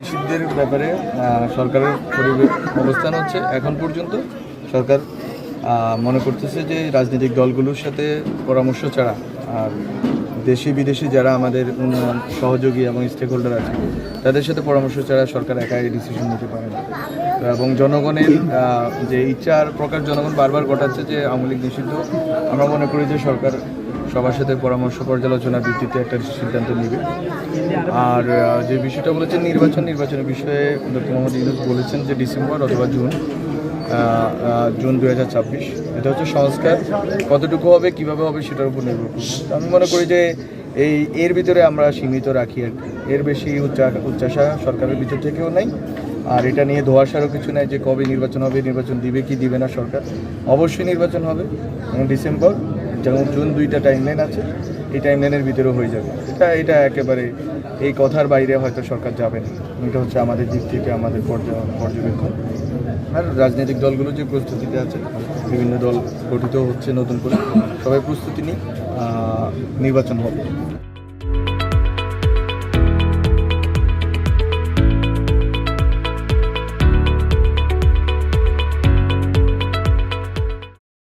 নিষিদ্ধের ব্যাপারে সরকারের অবস্থান হচ্ছে এখন পর্যন্ত সরকার মনে করতেছে যে রাজনৈতিক দলগুলোর সাথে পরামর্শ ছাড়া আর দেশি বিদেশি যারা আমাদের উন্নয়ন, সহযোগী এবং স্টেক হোল্ডার আছে, তাদের সাথে পরামর্শ ছাড়া সরকার একাই ডিসিশন নিতে পারে না। এবং জনগণের যে ইচ্ছার প্রকার জনগণ বারবার ঘটাচ্ছে যে আওয়ামী লীগ নিষিদ্ধ, আমরা মনে করি যে সরকার সবার সাথে পরামর্শ পর্যালোচনার ভিত্তিতে একটা সিদ্ধান্ত নেবে। আর যে বিষয়টা বলেছেন নির্বাচন, নির্বাচনের বিষয়ে ডক্টর মোহাম্মদ ইউনুস বলেছেন যে ডিসেম্বর অথবা জুন জুন দু হাজার ছাব্বিশ, এটা হচ্ছে সংস্কার। কতটুকু হবে, কীভাবে হবে সেটার উপর নির্ভর করবে। আমি মনে করি যে এই, এর ভিতরে আমরা সীমিত রাখি আর। এর বেশি উচ্চা উচ্চাসা সরকারের ভিতর থেকেও নেই। আর এটা নিয়ে ধোয়াশারও কিছু নাই যে কবে নির্বাচন হবে, নির্বাচন দিবে কি দিবে না সরকার। অবশ্যই নির্বাচন হবে, ডিসেম্বর। যেমন জুন দুইটা টাইম লাইন আছে, এই টাইম লাইনের ভিতরেও হয়ে যাবে। এটা এটা একেবারে এই কথার বাইরে হয়তো সরকার যাবে না। এটা হচ্ছে আমাদের দিক থেকে আমাদের পর্য- পর্যবেক্ষণ। আর রাজনৈতিক দলগুলো যে প্রস্তুতিতে আছে, বিভিন্ন দল গঠিত হচ্ছে নতুন করে, সবাই প্রস্তুতি নিয়ে নির্বাচন হবে।